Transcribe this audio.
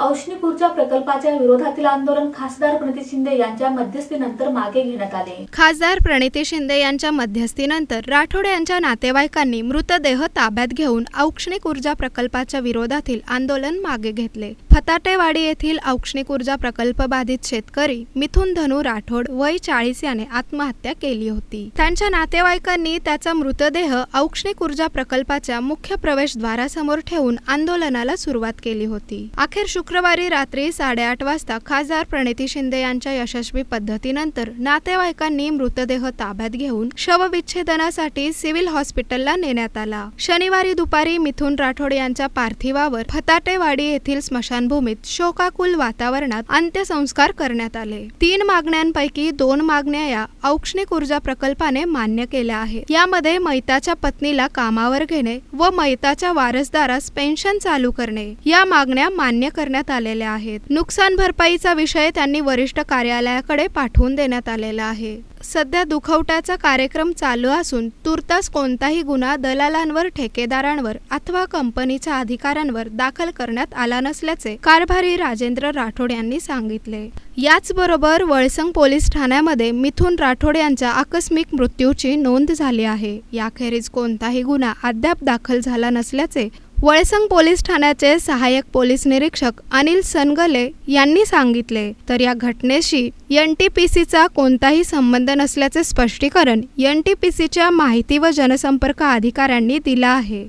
औष्णिकूरच्या प्रकल्पाच्या विरोधातील आंदोलन खासदार प्रणिती शिंदे यांच्या मध्यस्थीनंतर मागे घेण्यात आले. खासदार प्रणिती शिंदे यांच्या मध्यस्थीनंतर राठोड यांच्या नातेवाईकांनी मृतदेह ताब्यात घेऊन औष्णिक ऊर्जा प्रकल्पाच्या विरोधातील आंदोलन मागे घेतले. फताटेवाडी येथील औष्णिक ऊर्जा प्रकल्प बाधित शेतकरी मिथुन धनु राठोड वय चाळीस याने आत्महत्या केली होती. त्यांच्या नातेवाईकांनी त्याचा मृतदेह औष्णिक ऊर्जा प्रकल्पाच्या मुख्य प्रवेशद्वारासमोर ठेवून आंदोलनाला सुरुवात केली होती. अखेर शुक्रवारी रात्री साडेआठ वाजता खासदार प्रणिती शिंदे यांच्या यशस्वी पद्धतीनंतर नातेवाईकांनी मृतदेह ताब्यात घेऊन शवविच्छेदनासाठी सिव्हिल हॉस्पिटलला नेण्यात आला. शनिवारी दुपारी मिथुन राठोड यांच्या पार्थिवावर फताटेवाडी येथील स्मशानभूमीत शोकाकुल वातावरणात अंत्यसंस्कार करण्यात आले. तीन मागण्यांपैकी दोन मागण्या या औष्णिक ऊर्जा प्रकल्पाने मान्य केल्या आहेत. यामध्ये मैताच्या पत्नीला कामावर घेणे व मैताच्या वारसदारास पेन्शन चालू करणे. या मागण्या मान्य करण्यात आलेल्या आहेत. नुकसान भरपाईचा विषय त्यांनी वरिष्ठ कार्यालयाकडे पाठवून देण्यात आलेला आहे. सध्या दुखवट्याचा कार्यक्रम चालू असून तुर्तास कोणताही गुन्हा दलालांवर ठेकेदारांवर अथवा कंपनीच्या अधिकाऱ्यांवर दाखल करण्यात आला नसल्याचे कारभारी राजेंद्र राठोड यांनी सांगितले. याचबरोबर वळसंग पोलीस ठाण्यामध्ये मिथुन राठोड यांच्या आकस्मिक मृत्यूची नोंद झाली आहे. याखेरीज कोणताही गुन्हा अद्याप दाखल झाला नसल्याचे वळसंग पोलीस ठाण्याचे सहाय्यक पोलीस निरीक्षक अनिल सनगले यांनी सांगितले तर या घटनेशी एन टी पी सीचा कोणताही संबंध नसल्याचे स्पष्टीकरण एन टी पी सीच्या माहिती व जनसंपर्क अधिकाऱ्यांनी दिलं आहे.